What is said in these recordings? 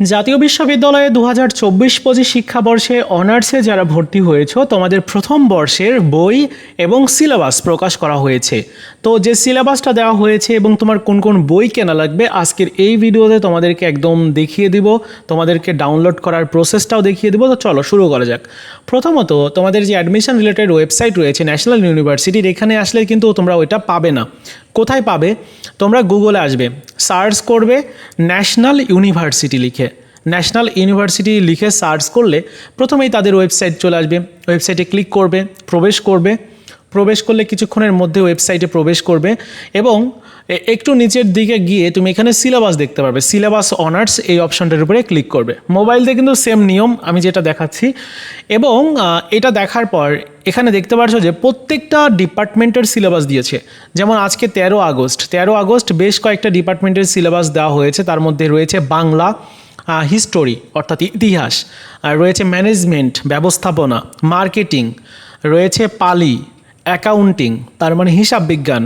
জাতীয় বিশ্ববিদ্যালয়ে দু হাজার চব্বিশ পঁচিশ শিক্ষাবর্ষে অনার্সে যারা ভর্তি হয়েছো, তোমাদের প্রথম বর্ষের বই এবং সিলেবাস প্রকাশ করা হয়েছে। তো যে সিলেবাসটা দেওয়া হয়েছে এবং তোমার কোন কোন বই কেনা লাগবে, আজকের এই ভিডিওতে তোমাদেরকে একদম দেখিয়ে দিব। তোমাদেরকে ডাউনলোড করার প্রসেসটাও দেখিয়ে দিব। তো চলো শুরু করা যাক। প্রথমত, তোমাদের যে অ্যাডমিশন রিলেটেড ওয়েবসাইট রয়েছে ন্যাশনাল ইউনিভার্সিটির এখানে আসলে কিন্তু তোমরা ওইটা পাবে না। কোথায় পাবে? তোমরা গুগলে আসবে। সার্চ করবে ন্যাশনাল ইউনিভার্সিটি লিখে। ন্যাশনাল ইউনিভার্সিটি লিখে সার্চ করলে প্রথমেই তাদের ওয়েবসাইট চলে আসবে। ওয়েবসাইটে ক্লিক করবে, প্রবেশ করবে। প্রবেশ করলে কিছুক্ষণের মধ্যে ওয়েবসাইটে প্রবেশ করবে এবং একটু নিচের দিকে গিয়ে তুমি এখানে সিলেবাস দেখতে পারবে। সিলেবাস অনার্স এই অপশনটার উপরে ক্লিক করবে। মোবাইল দিয়ে কিন্তু সেম নিয়ম আমি যেটা দেখাচ্ছি এবং এটা দেখার পর এখানে দেখতে পাচ্ছ যে প্রত্যেকটা ডিপার্টমেন্টের সিলেবাস দিয়েছে। যেমন আজকে তেরো আগস্ট তেরো আগস্ট বেশ কয়েকটা ডিপার্টমেন্টের সিলেবাস দেওয়া হয়েছে। তার মধ্যে রয়েছে বাংলা হিস্টোরি অর্থাৎ ইতিহাস রয়েছে ম্যানেজমেন্ট ব্যবস্থাপনা মার্কেটিং রয়েছে পালি অ্যাকাউন্টিং তার মানে হিসাব বিজ্ঞান,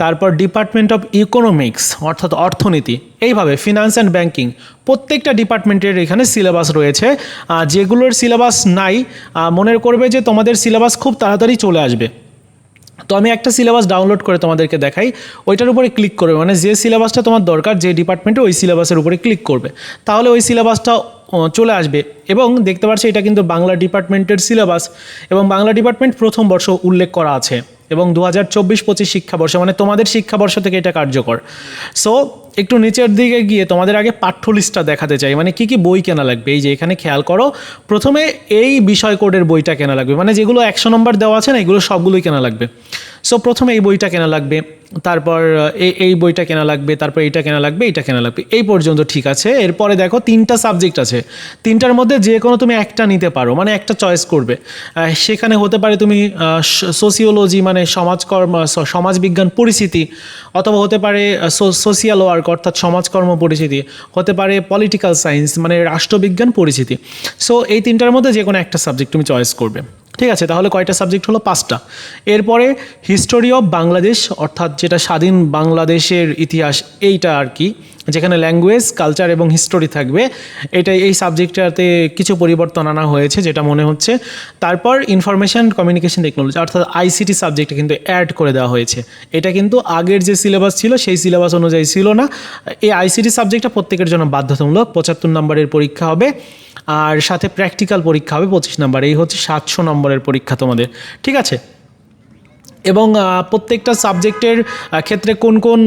তারপর ডিপার্টমেন্ট অফ ইকোনমিক্স অর্থাৎ অর্থনীতি, এইভাবে ফিনান্স অ্যান্ড ব্যাংকিং প্রত্যেকটা ডিপার্টমেন্টের এখানে সিলেবাস রয়েছে যেগুলোর সিলেবাস নাই মনে করবে যে তোমাদের সিলেবাস খুব তাড়াতাড়ি চলে আসবে। তো আমি একটা সিলেবাস ডাউনলোড করে তোমাদেরকে দেখাই। ওইটার উপরে ক্লিক করবে মানে যে সিলেবাসটা তোমার দরকার, যে ডিপার্টমেন্টে ওই সিলেবাসের উপরে ক্লিক করবে। তাহলে ওই সিলেবাসটা চলে আসবে এবং দেখতে পাচ্ছি এটা কিন্তু বাংলা ডিপার্টমেন্টের সিলেবাস এবং বাংলা ডিপার্টমেন্ট প্রথম বর্ষ উল্লেখ করা আছে। এবং দু হাজার চব্বিশ পঁচিশ শিক্ষাবর্ষ মানে তোমাদের শিক্ষাবর্ষ থেকে এটা কার্যকর। সো একটু নিচের দিকে গিয়ে তোমাদের আগে পাঠ্য লিস্টটা দেখাতে চাই। মানে কি কি বই কেনা লাগবে? এই যে এখানে খেয়াল করো, প্রথমে এই বিষয় কোডের বইটা কেনা লাগবে। মানে যেগুলো একশো নম্বর দেওয়া আছে না, এগুলো সবগুলোই কেনা লাগবে। সো প্রথমে এই বইটা কেনা লাগবে, তারপর এই এই বইটা কেনা লাগবে, তারপর এইটা কেনা লাগবে, এইটা কেনা লাগবে, এই পর্যন্ত ঠিক আছে। এরপরে দেখো তিনটা সাবজেক্ট আছে। তিনটার মধ্যে যে কোনো তুমি একটা নিতে পারো মানে একটা চয়েস করবে। সেখানে হতে পারে তুমি সোসিওলজি মানে সমাজকর্ম সমাজবিজ্ঞান পরিস্থিতি, অথবা হতে পারে সোশিয়াল ওয়ার্ক অর্থাৎ সমাজকর্ম পরিচিতি হতে পারে পলিটিক্যাল সায়েন্স মানে রাষ্ট্রবিজ্ঞান পরিচিতি সো এই তিনটার মধ্যে যে কোনো একটা সাবজেক্ট তুমি চয়েস করবে। ঠিক আছে, তাহলে কয়টা সাবজেক্ট হলো? পাঁচটা। এরপরে হিস্টোরি অফ বাংলাদেশ অর্থাৎ যেটা স্বাধীন বাংলাদেশের ইতিহাস, এইটা আর কি, যেখানে ল্যাঙ্গুয়েজ কালচার এবং হিস্টোরি থাকবে। এটা এই সাবজেক্টটাতে কিছু পরিবর্তন আনা হয়েছে, যেটা মনে হচ্ছে। তারপর ইনফরমেশন কমিউনিকেশন টেকনোলজি অর্থাৎ আইসিটি সাবজেক্টে কিন্তু অ্যাড করে দেওয়া হয়েছে। এটা কিন্তু আগের যে সিলেবাস ছিল, সেই সিলেবাস অনুযায়ী ছিল না। এই আইসিটি সাবজেক্টটা প্রত্যেকের জন্য বাধ্যতামূলক, পঁচাত্তর নম্বরের পরীক্ষা হবে। আর সাথে প্র্যাকটিক্যাল পরীক্ষা হবে পঁচিশ নম্বর। এই হচ্ছে সাতশো নম্বরের পরীক্ষা তোমাদের। ঠিক আছে? এবং প্রত্যেকটা সাবজেক্টের ক্ষেত্রে কোন কোন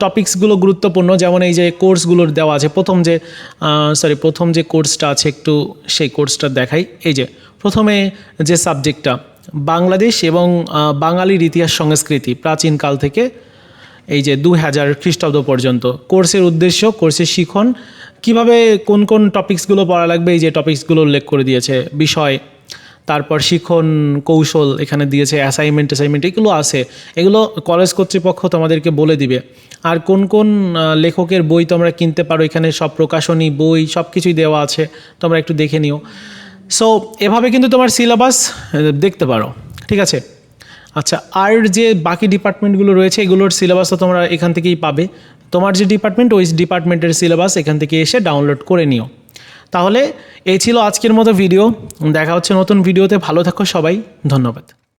টপিকসগুলো গুরুত্বপূর্ণ? যেমন এই যে কোর্সগুলোর দেওয়া আছে, প্রথম যে সরি প্রথম যে কোর্সটা আছে একটু সেই কোর্সটা দেখাই। এই যে, প্রথমে যে সাবজেক্টটা বাংলাদেশ এবং বাঙালির ইতিহাস সংস্কৃতি প্রাচীনকাল থেকে এই যে দু হাজার খ্রিস্টাব্দ পর্যন্ত। কোর্সের উদ্দেশ্য, কোর্সের শিখন, কীভাবে কোন কোন টপিকসগুলো পড়া লাগবে, এই যে টপিকসগুলো উল্লেখ করে দিয়েছে, বিষয়, তারপর শিখন, কৌশল, এখানে দিয়েছে অ্যাসাইনমেন্ট অ্যাসাইনমেন্ট এগুলো আছে। এগুলো কলেজ কর্তৃপক্ষ তোমাদেরকে বলে দিবে। আর কোন কোন লেখকের বই তোমরা কিনতে পারো, এখানে সব প্রকাশনী, বই সব কিছুই দেওয়া আছে, তোমরা একটু দেখে নিও। সো এভাবে কিন্তু তোমার সিলেবাস দেখতে পারো, ঠিক আছে? আচ্ছা আর যে বাকি ডিপার্টমেন্টগুলো রয়েছে, এগুলোর সিলেবাস তো তোমরা এখান থেকেই পাবে। তোমার যে ডিপার্টমেন্ট, ওই ডিপার্টমেন্টের সিলেবাস এখান থেকে এসে ডাউনলোড করে নিও। তাহলে এই ছিল আজকের মতো ভিডিও দেখা হচ্ছে নতুন ভিডিওতে ভালো থাকো সবাই। ধন্যবাদ।